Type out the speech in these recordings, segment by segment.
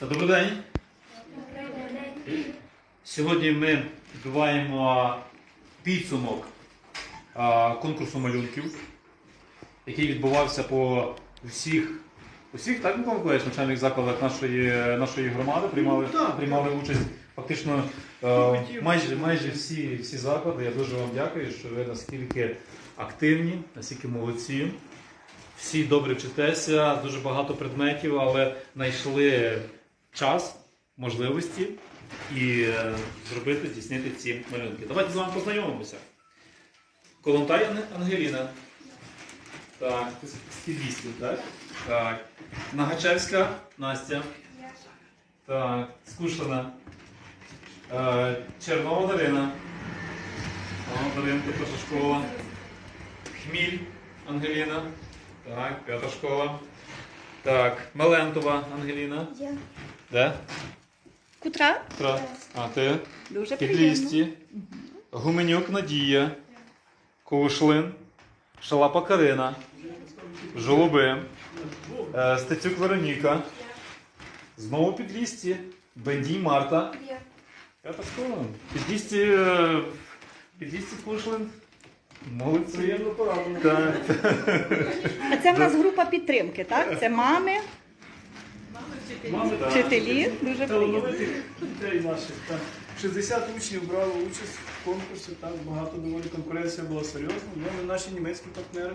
Добрий день. Сьогодні ми підбиваємо підсумок конкурсу малюнків, який відбувався по всіх, усіх так Микола навчальних закладах нашої, нашої громади. Приймали, приймали участь фактично е, майже, майже всі, всі заклади. Я дуже вам дякую, що ви настільки активні, настільки молодці. Всі добре вчитеся, дуже багато предметів, але знайшли час, можливості і е, зробити, здійснити ці малюнки. Давайте з вами познайомимося. Колонтай Ангеліна. Так, стилістів, так? Так. Нагачевська Настя. Так, Скушлина. Е, Чернова Дарина. Даринка, перша школа. Хміль Ангеліна. Так, п'ята школа. Так, Мелентова Ангеліна. Я. Де? Кутра? Тра. А ти? Дуже приємно. Підлісті. Гуменюк Надія. Кушлин. Шалапа Карина. Жолоби. е, Стецюк Вероніка. Знову підлісті. Бендій Марта. Я. П'ята школа. Підлісті. е, Підлісті Кушлин. Молодці. Приємно. Так. А це в нас група підтримки, так? Це мами, Мами вчителі. Дуже приємно. талановитих дітей наших. Так. 60 учнів брали участь в конкурсі, так багато доволі конкуренція була серйозна. Ну, але наші німецькі партнери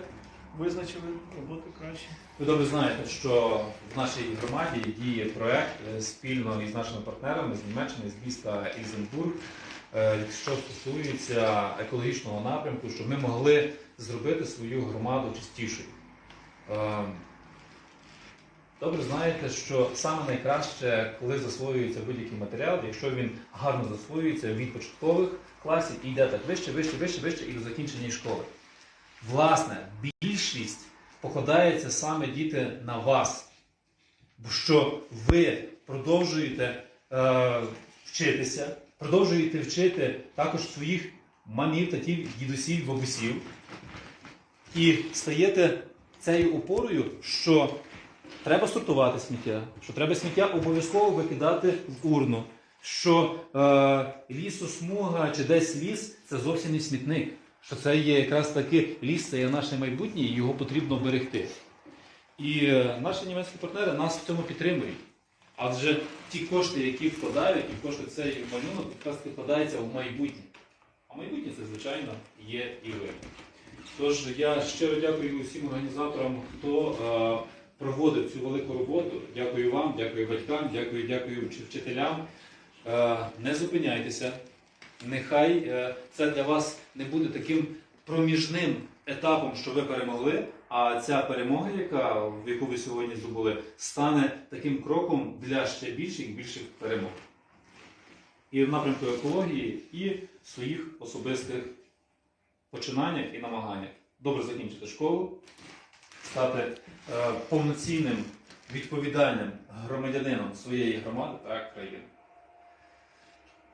визначили роботу краще. Ви добре знаєте, що в нашій громаді діє проект е, спільно із нашими партнерами з Німеччини, з міста Ізенбург, е, що стосується екологічного напрямку, щоб ми могли зробити свою громаду чистішою. Добре знаєте, що саме найкраще, коли засвоюється будь-який матеріал, якщо він гарно засвоюється від початкових класів і йде так вище, вище, вище, вище і до закінчення школи. Власне, більшість покладається саме діти на вас, що ви продовжуєте е, вчитися, продовжуєте вчити також своїх мамів, татів, дідусів, бабусів, і стаєте цією опорою, що треба сортувати сміття, що треба сміття обов'язково викидати в урну, що е, лісосмуга чи десь ліс це зовсім не смітник. Що це є якраз таки ліс, це є наше майбутнє, і його потрібно берегти. І е, наші німецькі партнери нас в цьому підтримують. Адже ті кошти, які вкладають, і кошти цей малюнок якраз вкладається в майбутнє. А майбутнє це, звичайно, є і ви. Тож я щиро дякую усім організаторам, хто е, проводив цю велику роботу. Дякую вам, дякую батькам, дякую, дякую вчителям. Е, не зупиняйтеся. Нехай е, це для вас не буде таким проміжним етапом, що ви перемогли. А ця перемога, яка, в яку ви сьогодні здобули, стане таким кроком для ще більших більших перемог. І в напрямку екології, і в своїх особистих починаннях і намаганнях. Добре закінчити школу, стати е, повноцінним, відповідальним громадянином своєї громади та країни.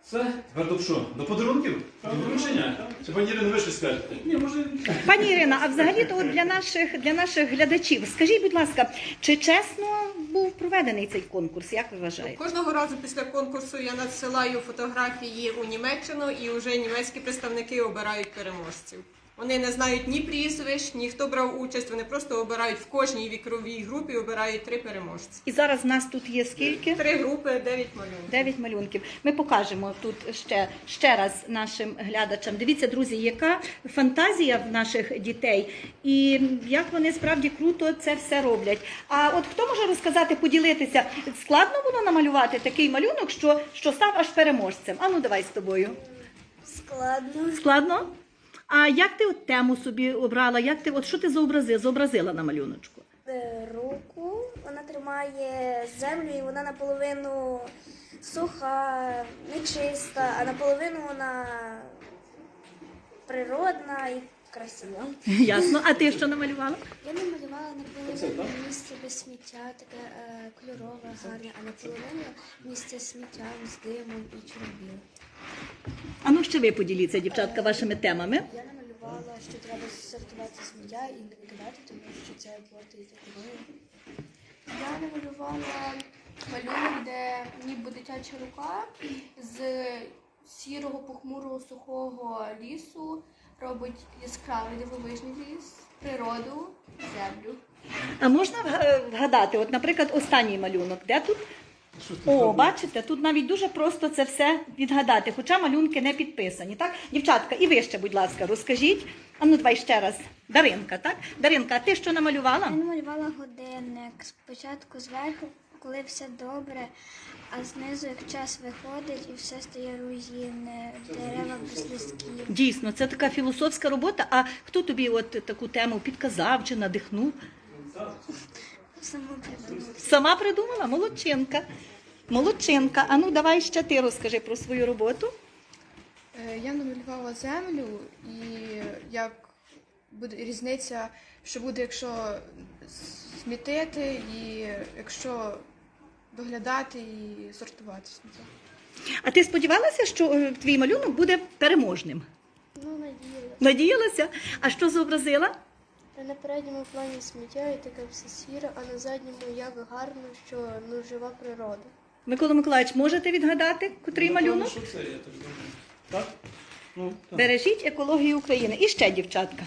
Все, тепер до що? До подарунків? До вручення? Чи пані Ірино, ви щось скажете? Ні, може Пані Ірина, а взагалі то для наших для наших глядачів, скажіть, будь ласка, чи чесно був проведений цей конкурс? Як ви вважаєте? Кожного разу після конкурсу я надсилаю фотографії у Німеччину, і вже німецькі представники обирають переможців. Вони не знають ні прізвищ, ні хто брав участь. Вони просто обирають в кожній віковій групі, обирають три переможці. І зараз в нас тут є скільки? Три групи, дев'ять малюнків. Дев'ять малюнків. Ми покажемо тут ще, ще раз нашим глядачам. Дивіться, друзі, яка фантазія в наших дітей, і як вони справді круто це все роблять. А от хто може розказати, поділитися? Складно було намалювати такий малюнок, що, що став аж переможцем. А ну давай з тобою. Складно. Складно? А як ти от тему собі обрала? Як ти от що ти зобразила, зобразила на малюночку? Е, Руку вона тримає землю і вона наполовину суха, нечиста, а наполовину вона природна і красива. Ясно. А ти що намалювала? Я намалювала наполовину місце без сміття, таке е, кольорове, гарне, а наполовину місце з сміттям з димом і чорнобілим. А ну ще ви поділіться, дівчатка, вашими темами. Я намалювала, що треба сортувати сміття і не викидати, тому що це портить екологію. Я намалювала малюнок, де ніби дитяча рука з сірого, похмурого, сухого лісу робить яскравий дивовижний ліс, природу, землю. А можна вгадати, от, наприклад, останній малюнок, де тут? О, бачите, тут навіть дуже просто це все відгадати, хоча малюнки не підписані. Так, дівчатка, і ви ще, будь ласка, розкажіть. А ну давай ще раз. Даринка, так? Даринка, а ти що намалювала? Я намалювала годинник. Спочатку зверху, коли все добре, а знизу, як час виходить і все стає руїни, дерева без листків. Дійсно, це така філософська робота. А хто тобі от таку тему підказав чи надихнув? Сама придумала. Сама придумала? Молодчинка. Молодчинка. А ну давай ще ти розкажи про свою роботу. Е, Я намалювала землю і як буде різниця, що буде, якщо смітити, і якщо доглядати і сортувати сміття. А ти сподівалася, що е, твій малюнок буде переможним? Ну, надіялася. Надіялася? А що зобразила? На передньому плані сміття і таке все сіре, а на задньому як гарно, що ну, жива природа. Микола Миколаївич, можете відгадати, котрий Напевно, малюнок? Що це, я так думаю. Так? Ну, так. Бережіть екологію України. І ще дівчатка.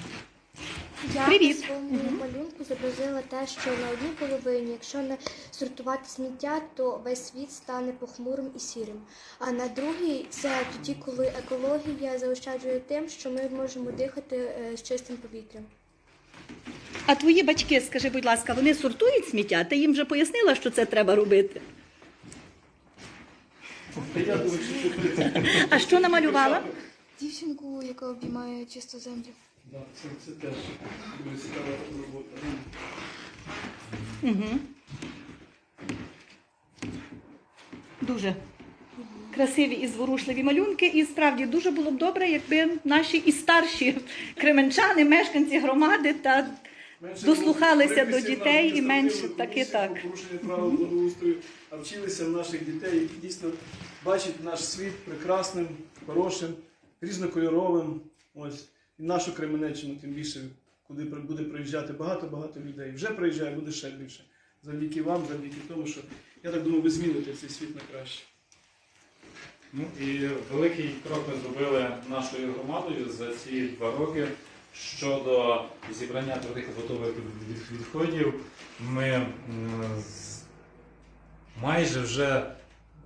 Я Привіт. у своєму малюнку зобразила те, що на одній половині, якщо не сортувати сміття, то весь світ стане похмурим і сірим. А на другій це тоді, коли екологія заощаджує тим, що ми можемо дихати е, з чистим повітрям. А твої батьки, скажи, будь ласка, вони сортують сміття? Ти їм вже пояснила, що це треба робити? А що намалювала? Дівчинку, яка обіймає чисту землю. Це, це теж робота. Угу. Дуже красиві і зворушливі малюнки. І справді дуже було б добре, якби наші і старші кременчани, мешканці громади та Дослухалися до дітей і менше таки так. Порушення правил благоустрою, а вчилися в наших дітей, які дійсно бачать наш світ прекрасним, хорошим, різнокольоровим. Ось. І нашу Кременеччину, тим більше, куди буде приїжджати багато-багато людей. Вже приїжджає, буде ще більше. Завдяки вам, завдяки тому, що я так думаю, ви зміните цей світ на краще. Ну і великий крок ми зробили нашою громадою за ці два роки щодо зібрання твердих від- відходів. Ми майже вже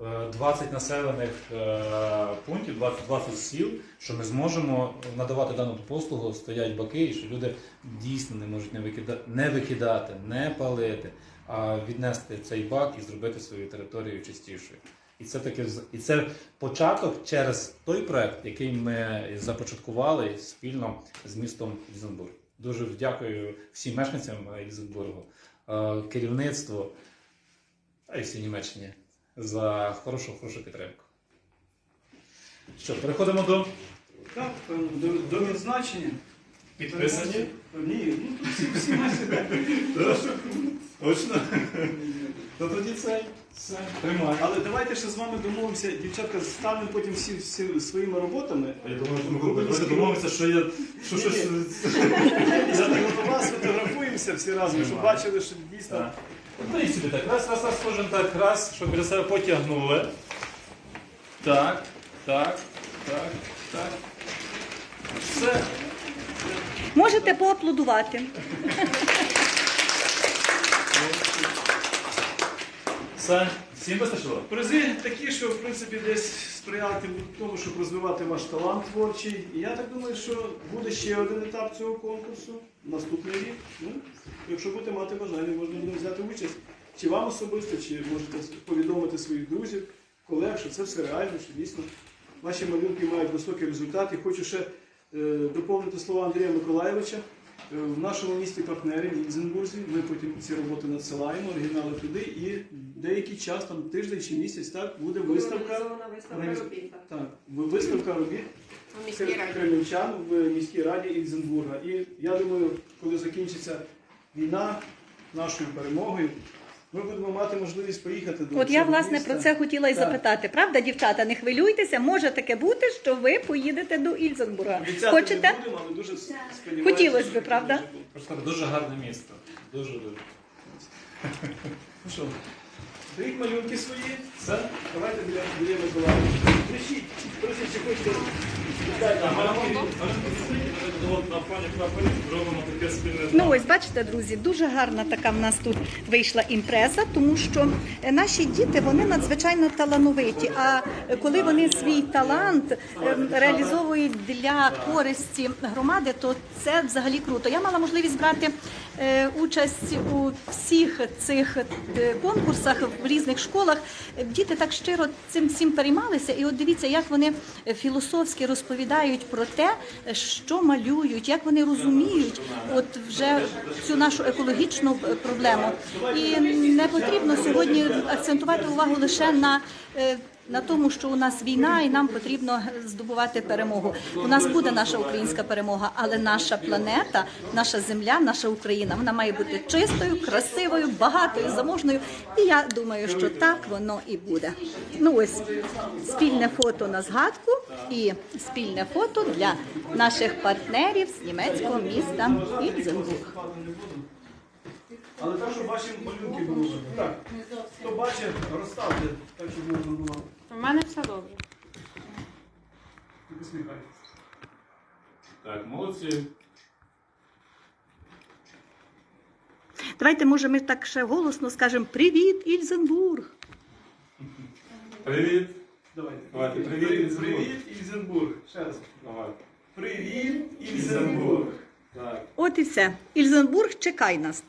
е, 20 населених е, пунктів, 20, 20 сіл, що ми зможемо надавати дану послугу, стоять баки, і що люди дійсно не можуть не викидати, не викидати, не палити, а віднести цей бак і зробити свою територію чистішою. І це таке і це початок через той проект, який ми започаткували спільно з містом Ізенбург. Дуже дякую всім мешканцям Ізенбургу, е, керівництву та й всій Німеччині за хорошу, хорошу підтримку. Що, переходимо до Так, до, до відзначення. підписані. Ні, ну тут всі, всі наші. Точно. То тоді це все тримай. Але давайте ще з вами домовимося, дівчатка, станемо потім всі, всі своїми роботами. Я думаю, що ми давайте домовимося, що я що щось. До вас фотографуємося всі разом, щоб бачили, що дійсно. Так. Ну і сюди так. Раз, раз, раз, кожен так, раз, щоб біля себе потягнули. Так, так, так, так. Все. Можете поаплодувати. Все. Всім вистачило? Призи такі, що в принципі десь сприятимуть тому, щоб розвивати ваш талант творчий. І я так думаю, що буде ще один етап цього конкурсу, наступний рік. Ну, якщо будете мати бажання, можна буде взяти участь. Чи вам особисто, чи можете повідомити своїх друзів, колег, що це все реально, що дійсно ваші малюнки мають високий результат. І хочу ще е, доповнити слова Андрія Миколаєвича. Е, В нашому місті партнері в Ізенбурзі ми потім ці роботи надсилаємо, оригінали туди, і деякий час, там тиждень чи місяць, так буде виставка. Виставка робіт так, виставка робіт кремлівчан в міській раді Ізенбурга. І я думаю, коли закінчиться війна нашою перемогою, ми будемо мати можливість поїхати до От я власне міста. про це хотіла і Так. запитати. Правда, дівчата, не хвилюйтеся, може таке бути, що ви поїдете до Ільзенбурга. Обіцяти Хочете? не будемо, але дуже сподіваємося. Хотілося би, правда? Просто дуже гарне місто. Дуже дуже. Ну що, беріть малюнки свої. Все, давайте біля, Миколаївича. Кричіть, просіть, чи хочете. Ну ось бачите, друзі, дуже гарна така в нас тут вийшла імпреза, тому що е, наші діти вони надзвичайно талановиті. А коли вони свій талант ем, реалізовують для користі громади, то це взагалі круто. Я мала можливість брати е, участь у всіх цих е, конкурсах в різних школах. Діти так щиро цим всім переймалися, і от дивіться, як вони філософськи розповідають про те, е, що малюють, як вони розуміють от вже цю нашу екологічну е, проблему. І не потрібно сьогодні акцентувати увагу лише на. На тому, що у нас війна, і нам потрібно здобувати перемогу. У нас буде наша українська перемога, але наша планета, наша земля, наша Україна, вона має бути чистою, красивою, багатою, заможною. І я думаю, що так воно і буде. Ну ось спільне фото на згадку і спільне фото для наших партнерів з німецького міста Ільзенбург. Але так, щоб ваші малюнки видно. Так, хто бачить, розставте, так, щоб можна було. У мене все добре. Так, молодці. Давайте, може, ми так ще голосно скажемо Привіт, Ільзенбург! Привіт. Давайте. Давайте, привіт, Привіт, Ільзенбург. привіт, Ільзенбург. Ще раз. Давай. Привіт, Ільзенбург. Так. От і все. Ільзенбург, чекай нас.